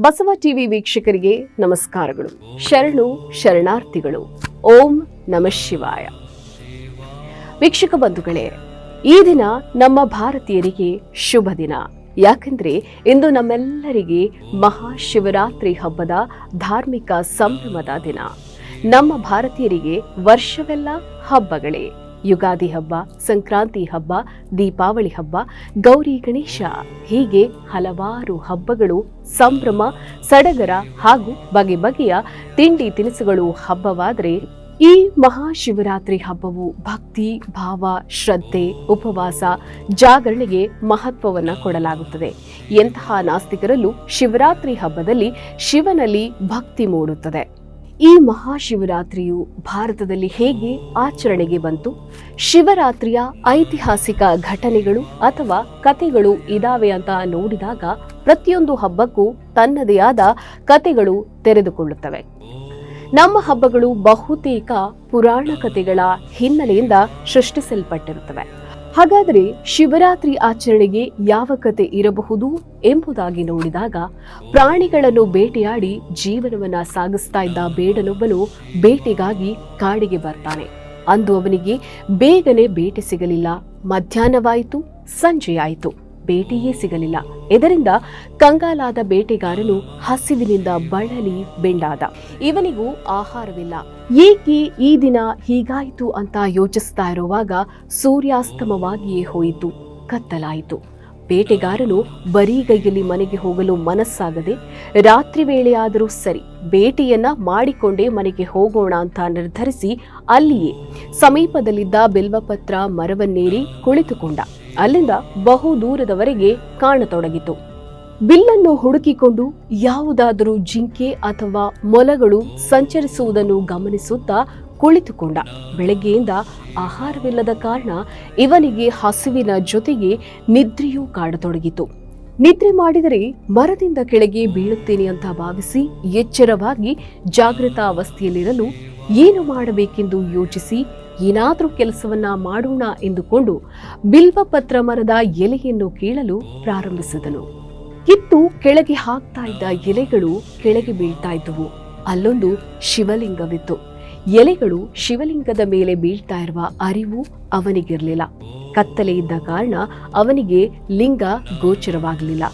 Basava TV ವೀಕ್ಷಕರಿಗೆ ನಮಸ್ಕಾರಗಳು. ಶರಣು, ಶರಣಾರ್ಥಿಗಳು. ಓಂ ನಮಃ ಶಿವಾಯ. ವೀಕ್ಷಕ ಬಂಧುಗಳೇ, ಈ ದಿನ ನಮ್ಮ ಭಾರತೀಯರಿಗೆ ಶುಭ ದಿನ. ಯಾಕೆಂದ್ರೆ ಇಂದು ನಮ್ಮೆಲ್ಲರಿಗೆ ಮಹಾಶಿವರಾತ್ರಿ ಹಬ್ಬದ ಧಾರ್ಮಿಕ ಸಂಭ್ರಮದ ದಿನ. ನಮ್ಮ ಭಾರತೀಯರಿಗೆ ವರ್ಷವೆಲ್ಲ ಹಬ್ಬಗಳೇ. ಯುಗಾದಿ ಹಬ್ಬ, ಸಂಕ್ರಾಂತಿ ಹಬ್ಬ, ದೀಪಾವಳಿ ಹಬ್ಬ, ಗೌರಿ ಗಣೇಶ ಹೀಗೆ ಹಲವಾರು ಹಬ್ಬಗಳು, ಸಂಭ್ರಮ, ಸಡಗರ ಹಾಗೂ ಬಗೆ ಬಗೆಯ ತಿಂಡಿ ತಿನಿಸುಗಳು ಹಬ್ಬವಾದರೆ ಈ ಮಹಾಶಿವರಾತ್ರಿ ಹಬ್ಬವು ಭಕ್ತಿ, ಭಾವ, ಶ್ರದ್ಧೆ, ಉಪವಾಸ, ಜಾಗರಣೆಗೆ ಮಹತ್ವವನ್ನು ಕೊಡಲಾಗುತ್ತದೆ. ಎಂತಹ ನಾಸ್ತಿಕರಲ್ಲೂ ಶಿವರಾತ್ರಿ ಹಬ್ಬದಲ್ಲಿ ಶಿವನಲ್ಲಿ ಭಕ್ತಿ ಮೂಡುತ್ತದೆ. ಈ ಮಹಾಶಿವರಾತ್ರಿಯು ಭಾರತದಲ್ಲಿ ಹೇಗೆ ಆಚರಣೆಗೆ ಬಂತು? ಶಿವರಾತ್ರಿಯ ಐತಿಹಾಸಿಕ ಘಟನೆಗಳು ಅಥವಾ ಕಥೆಗಳು ಇದಾವೆ ಅಂತ ನೋಡಿದಾಗ ಪ್ರತಿಯೊಂದು ಹಬ್ಬಕ್ಕೂ ತನ್ನದೇ ಆದ ಕಥೆಗಳು ತೆರೆದುಕೊಳ್ಳುತ್ತವೆ. ನಮ್ಮ ಹಬ್ಬಗಳು ಬಹುತೇಕ ಪುರಾಣ ಕಥೆಗಳ ಹಿನ್ನೆಲೆಯಿಂದ ಸೃಷ್ಟಿಸಲ್ಪಟ್ಟಿರುತ್ತವೆ. ಹಾಗಾದರೆ ಶಿವರಾತ್ರಿ ಆಚರಣೆಗೆ ಯಾವ ಕತೆ ಇರಬಹುದು ಎಂಬುದಾಗಿ ನೋಡಿದಾಗ ಪ್ರಾಣಿಗಳನ್ನು ಬೇಟೆಯಾಡಿ ಜೀವನವನ್ನ ಸಾಗಿಸ್ತಾ ಇದ್ದ ಬೇಡನೊಬ್ಬನು ಬೇಟೆಗಾಗಿ ಕಾಡಿಗೆ ಬರ್ತಾನೆ. ಅಂದು ಅವನಿಗೆ ಬೇಗನೆ ಬೇಟೆ ಸಿಗಲಿಲ್ಲ. ಮಧ್ಯಾಹ್ನವಾಯಿತು, ಸಂಜೆಯಾಯಿತು. ಬೇಟೆಯೇ ಸಿಗಲಿಲ್ಲ. ಇದರಿಂದ ಕಂಗಾಲಾದ ಬೇಟೆಗಾರನು ಹಸಿವಿನಿಂದ ಬಳಲಿ ಬೆಂಡಾದ. ಇವನಿಗೂ ಆಹಾರವಿಲ್ಲ. ಏಕೆ ಈ ದಿನ ಹೀಗಾಯಿತು ಅಂತ ಯೋಚಿಸ್ತಾ ಇರುವಾಗ ಸೂರ್ಯಾಸ್ತಮವಾಗಿಯೇ ಹೋಯಿತು, ಕತ್ತಲಾಯಿತು. ಬೇಟೆಗಾರನು ಬರೀಗೈಯಲ್ಲಿ ಮನೆಗೆ ಹೋಗಲು ಮನಸ್ಸಾಗದೆ ರಾತ್ರಿ ವೇಳೆಯಾದರೂ ಸರಿ ಬೇಟೆಯನ್ನ ಮಾಡಿಕೊಂಡೇ ಮನೆಗೆ ಹೋಗೋಣ ಅಂತ ನಿರ್ಧರಿಸಿ ಅಲ್ಲಿಯೇ ಸಮೀಪದಲ್ಲಿದ್ದ ಬಿಲ್ವಪತ್ರ ಮರವನ್ನೇರಿ ಕುಳಿತುಕೊಂಡ. ಅಲ್ಲಿಂದ ಬಹು ದೂರದವರೆಗೆ ಕಾಣತೊಡಗಿತು. ಬಿಲ್ಲನ್ನು ಹುಡುಕಿಕೊಂಡು ಯಾವುದಾದರೂ ಜಿಂಕೆ ಅಥವಾ ಮೊಲಗಳು ಸಂಚರಿಸುವುದನ್ನು ಗಮನಿಸುತ್ತಾ ಕುಳಿತುಕೊಂಡ. ಬೆಳಗ್ಗೆಯಿಂದ ಆಹಾರವಿಲ್ಲದ ಕಾರಣ ಇವನಿಗೆ ಹಸುವಿನ ಜೊತೆಗೆ ನಿದ್ರೆಯೂ ಕಾಡತೊಡಗಿತು. ನಿದ್ರೆ ಮಾಡಿದರೆ ಮರದಿಂದ ಕೆಳಗೆ ಬೀಳುತ್ತೇನೆ ಅಂತ ಭಾವಿಸಿ ಎಚ್ಚರವಾಗಿ ಜಾಗೃತಾವಸ್ಥೆಯಲ್ಲಿರಲು ಏನು ಮಾಡಬೇಕೆಂದು ಯೋಚಿಸಿ ಏನಾದರೂ ಕೆಲಸವನ್ನ ಮಾಡೋಣ ಎಂದುಕೊಂಡು ಬಿಲ್ವಪತ್ರ ಮರದ ಎಲೆಯನ್ನು ಕೀಳಲು ಪ್ರಾರಂಭಿಸಿದನು. ಕಿತ್ತು ಕೆಳಗೆ ಹಾಕ್ತಾ ಇದ್ದ ಎಲೆಗಳು ಕೆಳಗೆ ಬೀಳ್ತಾ ಇದ್ದುವು. ಅಲ್ಲೊಂದು ಶಿವಲಿಂಗವಿತ್ತು. ಎಲೆಗಳು ಶಿವಲಿಂಗದ ಮೇಲೆ ಬೀಳ್ತಾ ಇರುವ ಅರಿವು ಅವನಿಗಿರಲಿಲ್ಲ. ಕತ್ತಲೆ ಇದ್ದ ಕಾರಣ ಅವನಿಗೆ ಲಿಂಗ ಗೋಚರವಾಗಲಿಲ್ಲ.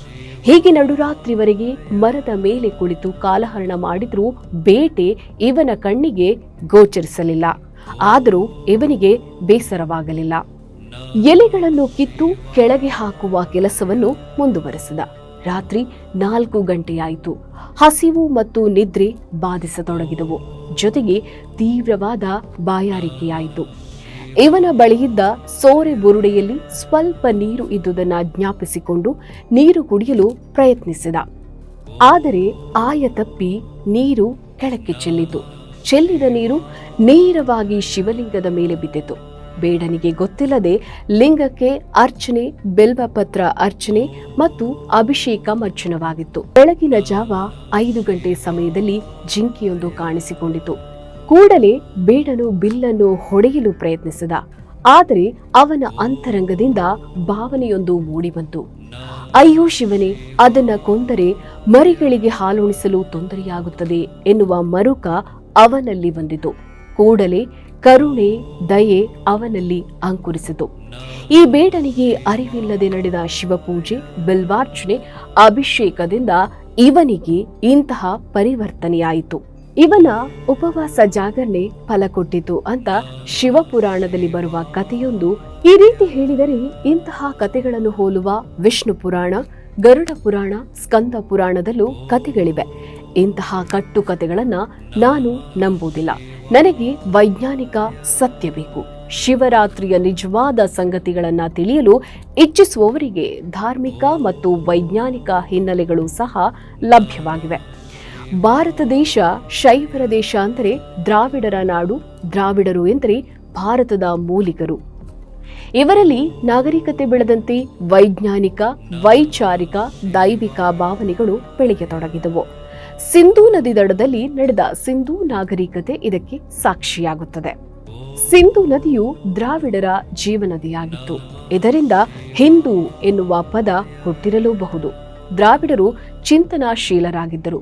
ಹೀಗೆ ನಡುರಾತ್ರಿವರೆಗೆ ಮರದ ಮೇಲೆ ಕುಳಿತು ಕಾಲಹರಣ ಮಾಡಿದ್ರೂ ಬೇಟೆ ಇವನ ಕಣ್ಣಿಗೆ ಗೋಚರಿಸಲಿಲ್ಲ. ಆದರೂ ಇವನಿಗೆ ಬೇಸರವಾಗಲಿಲ್ಲ. ಎಲೆಗಳನ್ನು ಕಿತ್ತು ಕೆಳಗೆ ಹಾಕುವ ಕೆಲಸವನ್ನು ಮುಂದುವರೆಸಿದ. ರಾತ್ರಿ ನಾಲ್ಕು ಗಂಟೆಯಾಯಿತು. ಹಸಿವು ಮತ್ತು ನಿದ್ರೆ ಬಾಧಿಸತೊಡಗಿದವು. ಜೊತೆಗೆ ತೀವ್ರವಾದ ಬಾಯಾರಿಕೆಯಾಯಿತು. ಇವನ ಬಳಿಯಿದ್ದ ಸೋರೆ ಬುರುಡೆಯಲ್ಲಿ ಸ್ವಲ್ಪ ನೀರು ಇದ್ದುದನ್ನ ಜ್ಞಾಪಿಸಿಕೊಂಡು ನೀರು ಕುಡಿಯಲು ಪ್ರಯತ್ನಿಸಿದ. ಆದರೆ ಆಯ ತಪ್ಪಿ ನೀರು ಕೆಳಕ್ಕೆ ಚೆಲ್ಲಿತು. ಚೆಲ್ಲಿದ ನೀರು ನೇರವಾಗಿ ಶಿವಲಿಂಗದ ಮೇಲೆ ಬಿದ್ದಿತು. ಬೇಡನಿಗೆ ಗೊತ್ತಿಲ್ಲದೆ ಲಿಂಗಕ್ಕೆ ಅರ್ಚನೆ, ಬೆಲ್ವಪತ್ರ ಅರ್ಚನೆ ಮತ್ತು ಅಭಿಷೇಕ ಮರ್ಚನವಾಗಿತ್ತು ಬೆಳಗಿನ ಜಾವ ಐದು ಗಂಟೆ ಸಮಯದಲ್ಲಿ ಜಿಂಕೆಯೊಂದು ಕಾಣಿಸಿಕೊಂಡಿತು. ಕೂಡಲೇ ಬೇಡನು ಬಿಲ್ಲನ್ನು ಹೊಡೆಯಲು ಪ್ರಯತ್ನಿಸಿದ. ಆದರೆ ಅವನ ಅಂತರಂಗದಿಂದ ಭಾವನೆಯೊಂದು ಮೂಡಿಬಂತು. ಅಯ್ಯೋ ಶಿವನೇ, ಅದನ್ನ ಕೊಂದರೆ ಮರಿಗಳಿಗೆ ಹಾಲುಣಿಸಲು ತೊಂದರೆಯಾಗುತ್ತದೆ ಎನ್ನುವ ಮರುಕ ಅವನಲ್ಲಿ ಬಂದಿತು. ಕೂಡಲೇ ಕರುಣೆ, ದಯೆ ಅವನಲ್ಲಿ ಅಂಕುರಿಸಿತು. ಈ ಬೇಡನಿಗೆ ಅರಿವಿಲ್ಲದೆ ನಡೆದ ಶಿವಪೂಜೆ, ಬಿಲ್ವಾರ್ಚನೆ, ಅಭಿಷೇಕದಿಂದ ಇವನಿಗೆ ಇಂತಹ ಪರಿವರ್ತನೆಯಾಯಿತು. ಇವನ ಉಪವಾಸ ಜಾಗರಣೆ ಫಲ ಕೊಟ್ಟಿತು ಅಂತ ಶಿವಪುರಾಣದಲ್ಲಿ ಬರುವ ಕಥೆಯೊಂದು ಈ ರೀತಿ ಹೇಳಿದರೆ ಇಂತಹ ಕಥೆಗಳನ್ನು ಹೋಲುವ ವಿಷ್ಣು ಪುರಾಣ ಗರುಡ ಪುರಾಣ, ಸ್ಕಂದ ಪುರಾಣದಲ್ಲೂ ಕಥೆಗಳಿವೆ. ಇಂತಹ ಕಟ್ಟು ಕಥೆಗಳನ್ನು ನಾನು ನಂಬುವುದಿಲ್ಲ. ನನಗೆ ವೈಜ್ಞಾನಿಕ ಸತ್ಯ ಬೇಕು. ಶಿವರಾತ್ರಿಯ ನಿಜವಾದ ಸಂಗತಿಗಳನ್ನು ತಿಳಿಯಲು ಇಚ್ಛಿಸುವವರಿಗೆ ಧಾರ್ಮಿಕ ಮತ್ತು ವೈಜ್ಞಾನಿಕ ಹಿನ್ನೆಲೆಗಳು ಸಹ ಲಭ್ಯವಾಗಿವೆ. ಭಾರತ ದೇಶ ಶೈವರ ದೇಶ ಅಂದರೆ ದ್ರಾವಿಡರ ನಾಡು. ದ್ರಾವಿಡರು ಎಂದರೆ ಭಾರತದ ಮೂಲಿಗರು. ಇವರಲ್ಲಿ ನಾಗರಿಕತೆ ಬೆಳೆದಂತೆ ವೈಜ್ಞಾನಿಕ, ವೈಚಾರಿಕ, ದೈವಿಕ ಭಾವನೆಗಳು ಬೆಳೆಯತೊಡಗಿದವು. ಸಿಂಧೂ ನದಿ ದಡದಲ್ಲಿ ನಡೆದ ಸಿಂಧೂ ನಾಗರಿಕತೆ ಇದಕ್ಕೆ ಸಾಕ್ಷಿಯಾಗುತ್ತದೆ. ಸಿಂಧೂ ನದಿಯು ದ್ರಾವಿಡರ ಜೀವನದಿಯಾಗಿತ್ತು. ಇದರಿಂದ ಹಿಂದೂ ಎನ್ನುವ ಪದ ಹುಟ್ಟಿರಲೂಬಹುದು. ದ್ರಾವಿಡರು ಚಿಂತನಾಶೀಲರಾಗಿದ್ದರು.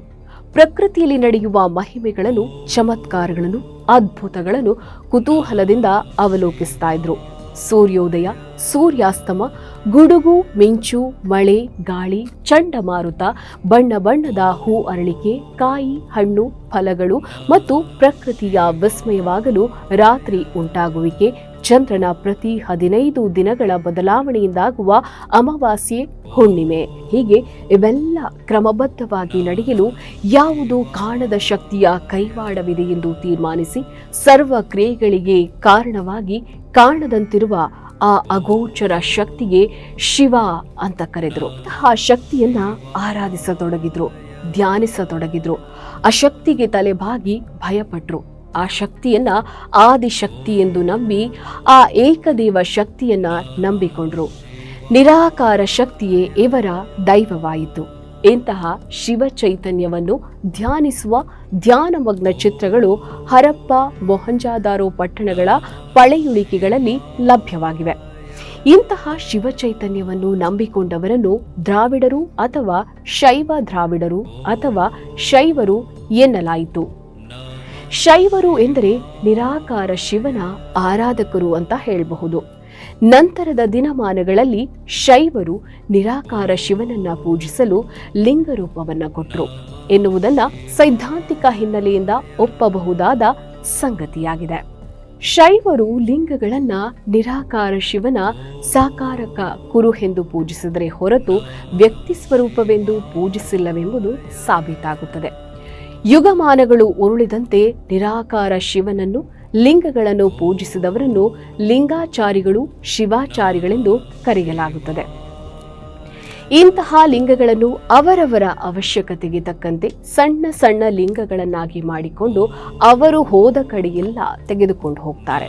ಪ್ರಕೃತಿಯಲ್ಲಿ ನಡೆಯುವ ಮಹಿಮೆಗಳನ್ನು, ಚಮತ್ಕಾರಗಳನ್ನು, ಅದ್ಭುತಗಳನ್ನು ಕುತೂಹಲದಿಂದ ಅವಲೋಕಿಸ್ತಾ ಇದ್ರು. ಸೂರ್ಯೋದಯ, ಸೂರ್ಯಾಸ್ತಮ, ಗುಡುಗು, ಮಿಂಚು, ಮಳೆ, ಗಾಳಿ ಚಂಡಮಾರುತ ಬಣ್ಣ ಬಣ್ಣದ ಹೂ ಅರಳಿಕೆ, ಕಾಯಿ, ಹಣ್ಣು, ಫಲಗಳು ಮತ್ತು ಪ್ರಕೃತಿಯ ವಿಸ್ಮಯವಾಗಲು ರಾತ್ರಿ ಉಂಟಾಗುವಿಕೆ ಚಂದ್ರನ ಪ್ರತಿ ಹದಿನೈದು ದಿನಗಳ ಬದಲಾವಣೆಯಿಂದಾಗುವ ಅಮಾವಾಸ್ಯೆ ಹುಣ್ಣಿಮೆ. ಹೀಗೆ ಇವೆಲ್ಲ ಕ್ರಮಬದ್ಧವಾಗಿ ನಡೆಯಲು ಯಾವುದು ಕಾಣದ ಶಕ್ತಿಯ ಕೈವಾಡವಿದೆ ಎಂದು ತೀರ್ಮಾನಿಸಿ ಸರ್ವ ಕ್ರಿಯೆಗಳಿಗೆ ಕಾರಣವಾಗಿ ಕಾಣದಂತಿರುವ ಆ ಅಗೋಚರ ಶಕ್ತಿಗೆ ಶಿವ ಅಂತ ಕರೆದ್ರು. ಆ ಶಕ್ತಿಯನ್ನ ಆರಾಧಿಸತೊಡಗಿದ್ರು, ಧ್ಯಾನಿಸತೊಡಗಿದ್ರು. ಆ ಶಕ್ತಿಗೆ ತಲೆಬಾಗಿ ಭಯಪಟ್ರು. ಆ ಶಕ್ತಿಯನ್ನ ಆದಿಶಕ್ತಿ ಎಂದು ನಂಬಿ ಆ ಏಕದೇವ ಶಕ್ತಿಯನ್ನ ನಂಬಿಕೊಂಡರು. ನಿರಾಕಾರ ಶಕ್ತಿಯೇ ಇವರ ದೈವವಾಯಿತು. ಇಂತಹ ಶಿವ ಚೈತನ್ಯವನ್ನು ಧ್ಯಾನಿಸುವ ಧ್ಯಾನಮಗ್ನ ಚಿತ್ರಗಳು ಹರಪ್ಪ ಮೊಹಂಜಾದಾರೋ ಪಟ್ಟಣಗಳ ಪಳೆಯುಳಿಕೆಗಳಲ್ಲಿ ಲಭ್ಯವಾಗಿವೆ. ಇಂತಹ ಶಿವ ಚೈತನ್ಯವನ್ನು ನಂಬಿಕೊಂಡವರನ್ನು ದ್ರಾವಿಡರು ಅಥವಾ ಶೈವ ದ್ರಾವಿಡರು ಅಥವಾ ಶೈವರು ಎನ್ನಲಾಯಿತು. ಶೈವರು ಎಂದರೆ ನಿರಾಕಾರ ಶಿವನ ಆರಾಧಕರು ಅಂತ ಹೇಳಬಹುದು. ನಂತರದ ದಿನಮಾನಗಳಲ್ಲಿ ಶೈವರು ನಿರಾಕಾರ ಶಿವನನ್ನ ಪೂಜಿಸಲು ಲಿಂಗರೂಪವನ್ನ ಕೊಟ್ಟರು ಎನ್ನುವುದನ್ನ ಸೈದ್ಧಾಂತಿಕ ಹಿನ್ನೆಲೆಯಿಂದ ಒಪ್ಪಬಹುದಾದ ಸಂಗತಿಯಾಗಿದೆ. ಶೈವರು ಲಿಂಗಗಳನ್ನ ನಿರಾಕಾರ ಶಿವನ ಸಾಕಾರಕ ಕುರು ಎಂದು ಪೂಜಿಸಿದರೆ ಹೊರತು ವ್ಯಕ್ತಿ ಸ್ವರೂಪವೆಂದು ಪೂಜಿಸಿಲ್ಲವೆಂಬುದು ಸಾಬೀತಾಗುತ್ತದೆ. ಯುಗಮಾನಗಳು ಉರುಳಿದಂತೆ ನಿರಾಕಾರ ಶಿವನನ್ನು, ಲಿಂಗಗಳನ್ನು ಪೂಜಿಸಿದವರನ್ನು ಲಿಂಗಾಚಾರಿಗಳು ಶಿವಾಚಾರಿಗಳೆಂದು ಕರೆಯಲಾಗುತ್ತದೆ. ಇಂತಹ ಲಿಂಗಗಳನ್ನು ಅವರವರ ಅವಶ್ಯಕತೆಗೆ ತಕ್ಕಂತೆ ಸಣ್ಣ ಸಣ್ಣ ಲಿಂಗಗಳನ್ನಾಗಿ ಮಾಡಿಕೊಂಡು ಅವರು ಹೋದ ಕಡೆಯೆಲ್ಲ ತೆಗೆದುಕೊಂಡು ಹೋಗ್ತಾರೆ.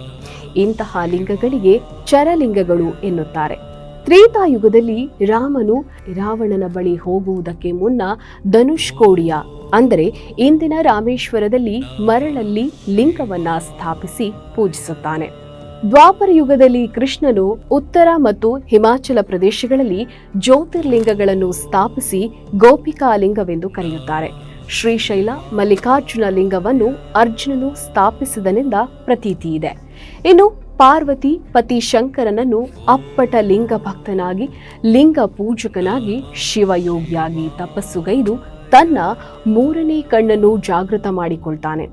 ಇಂತಹ ಲಿಂಗಗಳಿಗೆ ಚರಲಿಂಗಗಳು ಎನ್ನುತ್ತಾರೆ. ತ್ರೇತಾಯುಗದಲ್ಲಿ ರಾಮನು ರಾವಣನ ಬಳಿ ಹೋಗುವುದಕ್ಕೆ ಮುನ್ನ ಧನುಷ್ಕೋಡಿಯ, ಅಂದರೆ ಇಂದಿನ ರಾಮೇಶ್ವರದಲ್ಲಿ ಮರಳಲ್ಲಿ ಲಿಂಗವನ್ನ ಸ್ಥಾಪಿಸಿ ಪೂಜಿಸುತ್ತಾನೆ. ದ್ವಾಪರ ಯುಗದಲ್ಲಿ ಕೃಷ್ಣನು ಉತ್ತರ ಮತ್ತು ಹಿಮಾಚಲ ಪ್ರದೇಶಗಳಲ್ಲಿ ಜ್ಯೋತಿರ್ಲಿಂಗಗಳನ್ನು ಸ್ಥಾಪಿಸಿ ಗೋಪಿಕಾ ಲಿಂಗವೆಂದು ಕರೆಯುತ್ತಾರೆ. ಶ್ರೀಶೈಲ ಮಲ್ಲಿಕಾರ್ಜುನ ಲಿಂಗವನ್ನು ಅರ್ಜುನನು ಸ್ಥಾಪಿಸಿದನೆಂದ ಪ್ರತೀತಿ ಇದೆ ಇನ್ನು ಪಾರ್ವತಿ ಪತಿ ಶಂಕರನನ್ನು ಅಪ್ಪಟ ಲಿಂಗ ಭಕ್ತನಾಗಿ, ಲಿಂಗ ಪೂಜಕನಾಗಿ, ಶಿವಯೋಗಿಯಾಗಿ ತಪಸ್ಸುಗೈದು ತನ್ನ ಮೂರನೇ ಕಣ್ಣನ್ನು ಜಾಗೃತ ಮಾಡಿಕೊಳ್ತಾನೆ.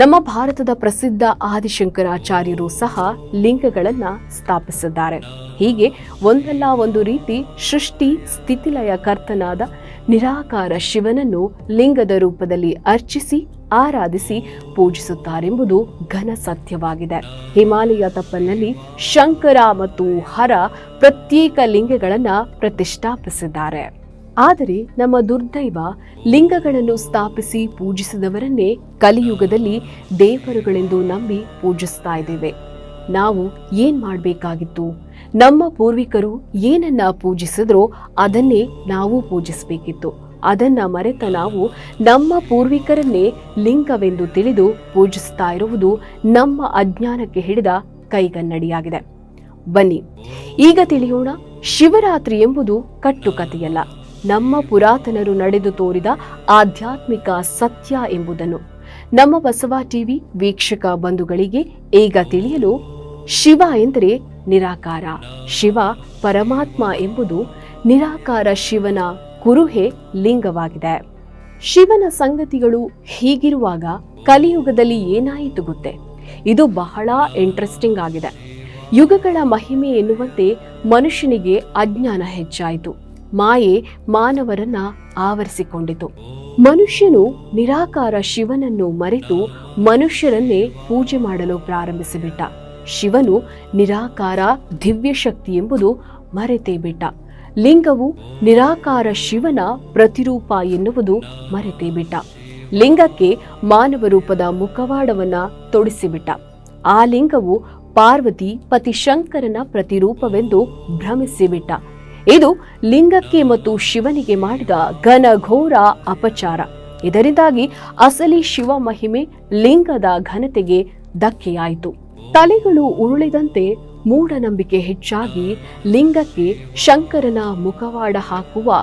ನಮ್ಮ ಭಾರತದ ಪ್ರಸಿದ್ಧ ಆದಿಶಂಕರಾಚಾರ್ಯರು ಸಹ ಲಿಂಗಗಳನ್ನ ಸ್ಥಾಪಿಸಿದ್ದಾರೆ. ಹೀಗೆ ಒಂದಲ್ಲ ಒಂದು ರೀತಿ ಸೃಷ್ಟಿ ಸ್ಥಿತಿಲಯ ಕರ್ತನಾದ ನಿರಾಕಾರ ಶಿವನನ್ನು ಲಿಂಗದ ರೂಪದಲ್ಲಿ ಅರ್ಚಿಸಿ ಆರಾಧಿಸಿ ಪೂಜಿಸುತ್ತಾರೆಂಬುದು ಘನ ಸತ್ಯವಾಗಿದೆ. ಹಿಮಾಲಯ ತಪ್ಪಲಿನಲ್ಲಿ ಶಂಕರ ಮತ್ತು ಹರ ಪ್ರತ್ಯೇಕ ಲಿಂಗಗಳನ್ನು ಪ್ರತಿಷ್ಠಾಪಿಸಿದ್ದಾರೆ. ಆದರೆ ನಮ್ಮ ದುರ್ದೈವ ಲಿಂಗಗಳನ್ನು ಸ್ಥಾಪಿಸಿ ಪೂಜಿಸಿದವರನ್ನೇ ಕಲಿಯುಗದಲ್ಲಿ ದೇವರುಗಳೆಂದು ನಂಬಿ ಪೂಜಿಸ್ತಾ ಇದ್ದೇವೆ. ನಾವು ಏನ್ ಮಾಡಬೇಕಾಗಿತ್ತು? ನಮ್ಮ ಪೂರ್ವಿಕರು ಏನನ್ನ ಪೂಜಿಸಿದ್ರೋ ಅದನ್ನೇ ನಾವು ಪೂಜಿಸಬೇಕಿತ್ತು. ಅದನ್ನ ಮರೆತ ನಾವು ನಮ್ಮ ಪೂರ್ವಿಕರನ್ನೇ ಲಿಂಗವೆಂದು ತಿಳಿದು ಪೂಜಿಸ್ತಾ ಇರುವುದು ನಮ್ಮ ಅಜ್ಞಾನಕ್ಕೆ ಹಿಡಿದ ಕೈಗನ್ನಡಿಯಾಗಿದೆ. ಬನ್ನಿ, ಈಗ ತಿಳಿಯೋಣ ಶಿವರಾತ್ರಿ ಎಂಬುದು ಕಟ್ಟುಕತೆಯಲ್ಲ ನಮ್ಮ ಪುರಾತನರು ನಡೆದು ತೋರಿದ ಆಧ್ಯಾತ್ಮಿಕ ಸತ್ಯ ಎಂಬುದನ್ನು. ನಮ್ಮ ಬಸವ ಟಿವಿ ವೀಕ್ಷಕ ಬಂಧುಗಳಿಗೆ ಈಗ ತಿಳಿಯಲು ಶಿವ ಎಂದರೆ ನಿರಾಕಾರ. ಶಿವ ಪರಮಾತ್ಮ ಎಂಬುದು ನಿರಾಕಾರ ಶಿವನ ಕುರುಹೆ ಲಿಂಗವಾಗಿದೆ. ಶಿವನ ಸಂಗತಿಗಳು ಹೀಗಿರುವಾಗ ಕಲಿಯುಗದಲ್ಲಿ ಏನಾಯಿತು ಗೊತ್ತೇ? ಇದು ಬಹಳ ಇಂಟ್ರೆಸ್ಟಿಂಗ್ ಆಗಿದೆ. ಯುಗಗಳ ಮಹಿಮೆ ಎನ್ನುವಂತೆ ಮನುಷ್ಯನಿಗೆ ಅಜ್ಞಾನ ಹೆಚ್ಚಾಯಿತು. ಮಾಯೆ ಮಾನವರನ್ನ ಆವರಿಸಿಕೊಂಡಿತು. ಮನುಷ್ಯನು ನಿರಾಕಾರ ಶಿವನನ್ನು ಮರೆತು ಮನುಷ್ಯರನ್ನೇ ಪೂಜೆ ಮಾಡಲು ಪ್ರಾರಂಭಿಸಿಬಿಟ್ಟ. ಶಿವನು ನಿರಾಕಾರ ದಿವ್ಯ ಶಕ್ತಿ ಎಂಬುದು ಮರೆತೇ ಬಿಟ್ಟ. ಲಿಂಗವು ನಿರಾಕಾರ ಶಿವನ ಪ್ರತಿರೂಪ ಎನ್ನುವುದು ಮರೆತೇ ಬಿಟ್ಟ ಲಿಂಗಕ್ಕೆ ಮಾನವ ರೂಪದ ಮುಖವಾಡವನ್ನ ತೊಡಿಸಿಬಿಟ್ಟ. ಆ ಲಿಂಗವು ಪಾರ್ವತಿ ಪತಿ ಶಂಕರನ ಪ್ರತಿರೂಪವೆಂದು ಭ್ರಮಿಸಿಬಿಟ್ಟ. ಇದು ಲಿಂಗಕ್ಕೆ ಮತ್ತು ಶಿವನಿಗೆ ಮಾಡಿದ ಘನಘೋರ ಅಪಚಾರ. ಇದರಿಂದಾಗಿ ಅಸಲಿ ಶಿವ ಮಹಿಮೆ ಲಿಂಗದ ಘನತೆಗೆ ಧಕ್ಕೆಯಾಯಿತು. ತಲೆಗಳು ಉರುಳಿದಂತೆ ಮೂಢನಂಬಿಕೆ ಹೆಚ್ಚಾಗಿ ಲಿಂಗಕ್ಕೆ ಶಂಕರನ ಮುಖವಾಡ ಹಾಕುವ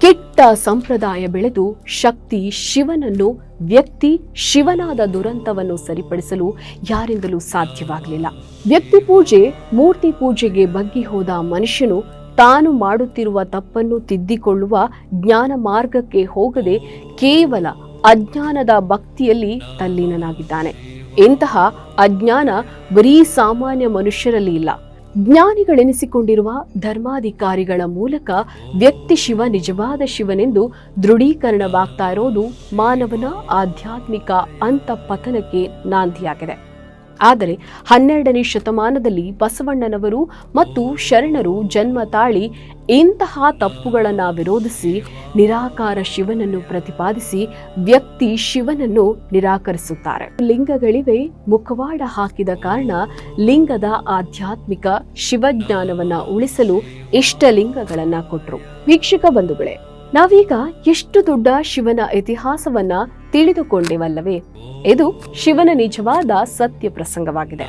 ಕೆಟ್ಟ ಸಂಪ್ರದಾಯ ಬೆಳೆದು ಶಕ್ತಿ ಶಿವನನ್ನು, ವ್ಯಕ್ತಿ ಶಿವನಾದ ದುರಂತವನ್ನು ಸರಿಪಡಿಸಲು ಯಾರಿಂದಲೂ ಸಾಧ್ಯವಾಗಲಿಲ್ಲ. ವ್ಯಕ್ತಿ ಪೂಜೆ, ಮೂರ್ತಿ ಪೂಜೆಗೆ ಬಗ್ಗಿ ಹೋದ ಮನುಷ್ಯನು ತಾನು ಮಾಡುತ್ತಿರುವ ತಪ್ಪನ್ನು ತಿದ್ದಿಕೊಳ್ಳುವ ಜ್ಞಾನ ಮಾರ್ಗಕ್ಕೆ ಹೋಗದೆ ಕೇವಲ ಅಜ್ಞಾನದ ಭಕ್ತಿಯಲ್ಲಿ ತಲ್ಲೀನನಾಗಿದ್ದಾನೆ. ಇಂತಹ ಅಜ್ಞಾನ ಬರೀ ಸಾಮಾನ್ಯ ಮನುಷ್ಯರಲ್ಲಿ ಇಲ್ಲ. ಜ್ಞಾನಿಗಳೆನಿಸಿಕೊಂಡಿರುವ ಧರ್ಮಾಧಿಕಾರಿಗಳ ಮೂಲಕ ವ್ಯಕ್ತಿ ಶಿವ ನಿಜವಾದ ಶಿವನೆಂದು ದೃಢೀಕರಣವಾಗ್ತಾ ಇರೋದು ಮಾನವನ ಆಧ್ಯಾತ್ಮಿಕ ಅಂತಃ ಪತನಕ್ಕೆ ನಾಂದಿಯಾಗಿದೆ. ಆದರೆ ಹನ್ನೆರಡನೇ ಶತಮಾನದಲ್ಲಿ ಬಸವಣ್ಣನವರು ಮತ್ತು ಶರಣರು ಜನ್ಮ ತಾಳಿ ಇಂತಹ ತಪ್ಪುಗಳನ್ನು ವಿರೋಧಿಸಿ ನಿರಾಕಾರ ಶಿವನನ್ನು ಪ್ರತಿಪಾದಿಸಿ ವ್ಯಕ್ತಿ ಶಿವನನ್ನು ನಿರಾಕರಿಸುತ್ತಾರೆ. ಲಿಂಗಗಳಿವೆ, ಮುಖವಾಡ ಹಾಕಿದ ಕಾರಣ ಲಿಂಗದ ಆಧ್ಯಾತ್ಮಿಕ ಶಿವಜ್ಞಾನವನ್ನ ಉಳಿಸಲು ಇಷ್ಟಲಿಂಗಗಳನ್ನ ಕೊಟ್ಟರು ವೀಕ್ಷಕ ಬಂಧುಗಳೇ ನಾವೀಗ ಎಷ್ಟು ದೊಡ್ಡ ಶಿವನ ಇತಿಹಾಸವನ್ನ ತಿಳಿದುಕೊಂಡೆವಲ್ಲವೇ? ಇದು ಶಿವನ ನಿಜವಾದ ಸತ್ಯ ಪ್ರಸಂಗವಾಗಿದೆ.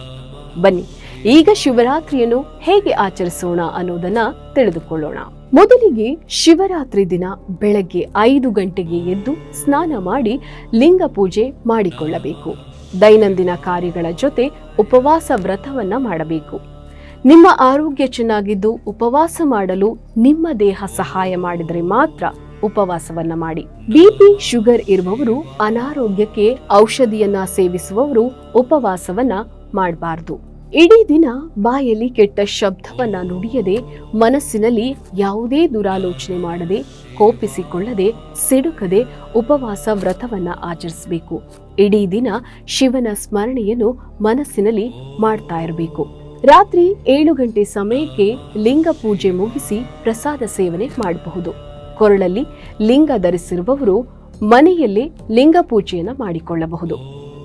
ಬನ್ನಿ, ಈಗ ಶಿವರಾತ್ರಿಯನ್ನು ಹೇಗೆ ಆಚರಿಸೋಣ ಅನ್ನೋದನ್ನ ತಿಳಿದುಕೊಳ್ಳೋಣ. ಮೊದಲಿಗೆ ಶಿವರಾತ್ರಿ ದಿನ ಬೆಳಗ್ಗೆ ಐದು ಗಂಟೆಗೆ ಎದ್ದು ಸ್ನಾನ ಮಾಡಿ ಲಿಂಗ ಪೂಜೆ ಮಾಡಿಕೊಳ್ಳಬೇಕು. ದೈನಂದಿನ ಕಾರ್ಯಗಳ ಜೊತೆ ಉಪವಾಸ ವ್ರತವನ್ನ ಮಾಡಬೇಕು. ನಿಮ್ಮ ಆರೋಗ್ಯ ಚೆನ್ನಾಗಿದ್ದು ಉಪವಾಸ ಮಾಡಲು ನಿಮ್ಮ ದೇಹ ಸಹಾಯ ಮಾಡಿದರೆ ಮಾತ್ರ ಉಪವಾಸವನ್ನ ಮಾಡಿ. ಬಿಪಿ ಶುಗರ್ ಇರುವವರು ಅನಾರೋಗ್ಯಕ್ಕೆ ಔಷಧಿಯನ್ನ ಸೇವಿಸುವವರು ಉಪವಾಸವನ್ನ ಮಾಡಬಾರದು. ಇಡೀ ದಿನ ಬಾಯಲ್ಲಿ ಕೆಟ್ಟ ಶಬ್ದವನ್ನ ನುಡಿಯದೆ ಮನಸ್ಸಿನಲ್ಲಿ ಯಾವುದೇ ದುರಾಲೋಚನೆ ಮಾಡದೆ, ಕೋಪಿಸಿಕೊಳ್ಳದೆ, ಸಿಡುಕದೆ ಉಪವಾಸ ವ್ರತವನ್ನ ಆಚರಿಸಬೇಕು. ಇಡೀ ದಿನ ಶಿವನ ಸ್ಮರಣೆಯನ್ನು ಮನಸ್ಸಿನಲ್ಲಿ ಮಾಡ್ತಾ ಇರಬೇಕು. ರಾತ್ರಿ ಏಳು ಗಂಟೆ ಸಮಯಕ್ಕೆ ಲಿಂಗ ಪೂಜೆ ಮುಗಿಸಿ ಪ್ರಸಾದ ಸೇವನೆ ಮಾಡಬಹುದು. ಕೊರಳಲ್ಲಿ ಲಿಂಗ ಧರಿಸಿರುವವರು ಮನೆಯಲ್ಲೇ ಲಿಂಗ ಪೂಜೆಯನ್ನು ಮಾಡಿಕೊಳ್ಳಬಹುದು.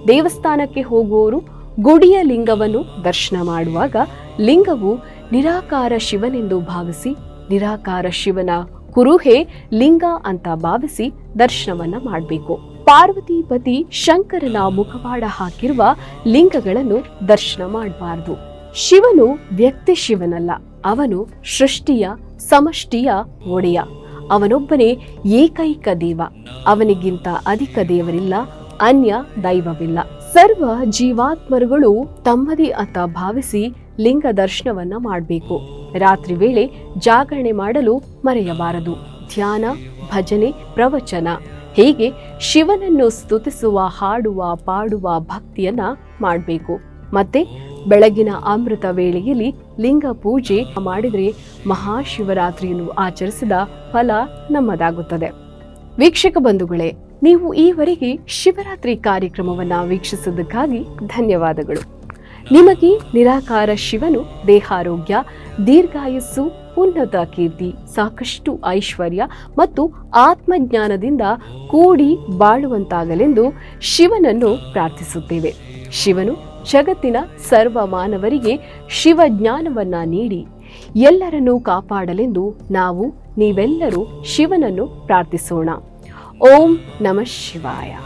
ದೇವಸ್ಥಾನಕ್ಕೆ ಹೋಗುವವರು ಗುಡಿಯ ಲಿಂಗವನ್ನು ದರ್ಶನ ಮಾಡುವಾಗ ಲಿಂಗವು ನಿರಾಕಾರ ಶಿವನೆಂದು ಭಾವಿಸಿ, ನಿರಾಕಾರ ಶಿವನ ಕುರುಹೆ ಲಿಂಗ ಅಂತ ಭಾವಿಸಿ ದರ್ಶನವನ್ನ ಮಾಡಬೇಕು. ಪಾರ್ವತಿ ಪತಿ ಶಂಕರನ ಮುಖವಾಡ ಹಾಕಿರುವ ಲಿಂಗಗಳನ್ನು ದರ್ಶನ ಮಾಡಬಾರದು. ಶಿವನು ವ್ಯಕ್ತಿ ಶಿವನಲ್ಲ, ಅವನು ಸೃಷ್ಟಿಯ, ಸಮಷ್ಟಿಯ ಒಡೆಯ. ಅವನೊಬ್ಬನೇ ಏಕೈಕ ದೇವ, ಅವನಿಗಿಂತ ಅಧಿಕ ದೇವರಿಲ್ಲ, ಅನ್ಯ ದೈವವಿಲ್ಲ. ಸರ್ವ ಜೀವಾತ್ಮರುಗಳು ತಮ್ಮದೇ ಅಂತ ಭಾವಿಸಿ ಲಿಂಗ ದರ್ಶನವನ್ನ ಮಾಡಬೇಕು. ರಾತ್ರಿ ವೇಳೆ ಜಾಗರಣೆ ಮಾಡಲು ಮರೆಯಬಾರದು. ಧ್ಯಾನ, ಭಜನೆ, ಪ್ರವಚನ. ಹೀಗೆ ಶಿವನನ್ನು ಸ್ತುತಿಸುವ, ಹಾಡುವ, ಪಾಡುವ ಭಕ್ತಿಯನ್ನ ಮಾಡಬೇಕು. ಮತ್ತೆ ಬೆಳಗಿನ ಅಮೃತ ವೇಳೆಯಲ್ಲಿ ಲಿಂಗ ಪೂಜೆ ಮಾಡಿದರೆ ಮಹಾಶಿವರಾತ್ರಿಯನ್ನು ಆಚರಿಸಿದ ಫಲ ನಮ್ಮದಾಗುತ್ತದೆ. ವೀಕ್ಷಕ ಬಂಧುಗಳೇ, ನೀವು ಈವರೆಗೆ ಶಿವರಾತ್ರಿ ಕಾರ್ಯಕ್ರಮವನ್ನು ವೀಕ್ಷಿಸಿದ್ದಕ್ಕಾಗಿ ಧನ್ಯವಾದಗಳು. ನಿಮಗೆ ನಿರಾಕಾರ ಶಿವನು, ದೇಹಾರೋಗ್ಯ, ದೀರ್ಘಾಯಸ್ಸು, ಉನ್ನತ ಕೀರ್ತಿ, ಸಾಕಷ್ಟು ಐಶ್ವರ್ಯ ಮತ್ತು ಆತ್ಮಜ್ಞಾನದಿಂದ ಕೂಡಿ ಬಾಳುವಂತಾಗಲೆಂದು ಶಿವನನ್ನು ಪ್ರಾರ್ಥಿಸುತ್ತೇವೆ. ಶಿವನು ಜಗತ್ತಿನ ಸರ್ವ ಮಾನವರಿಗೆ ಶಿವಜ್ಞಾನವನ್ನ ನೀಡಿ ಎಲ್ಲರನ್ನೂ ಕಾಪಾಡಲೆಂದು ನಾವು ನೀವೆಲ್ಲರೂ ಶಿವನನ್ನು ಪ್ರಾರ್ಥಿಸೋಣ. ಓಂ ನಮಃ ಶಿವಾಯ.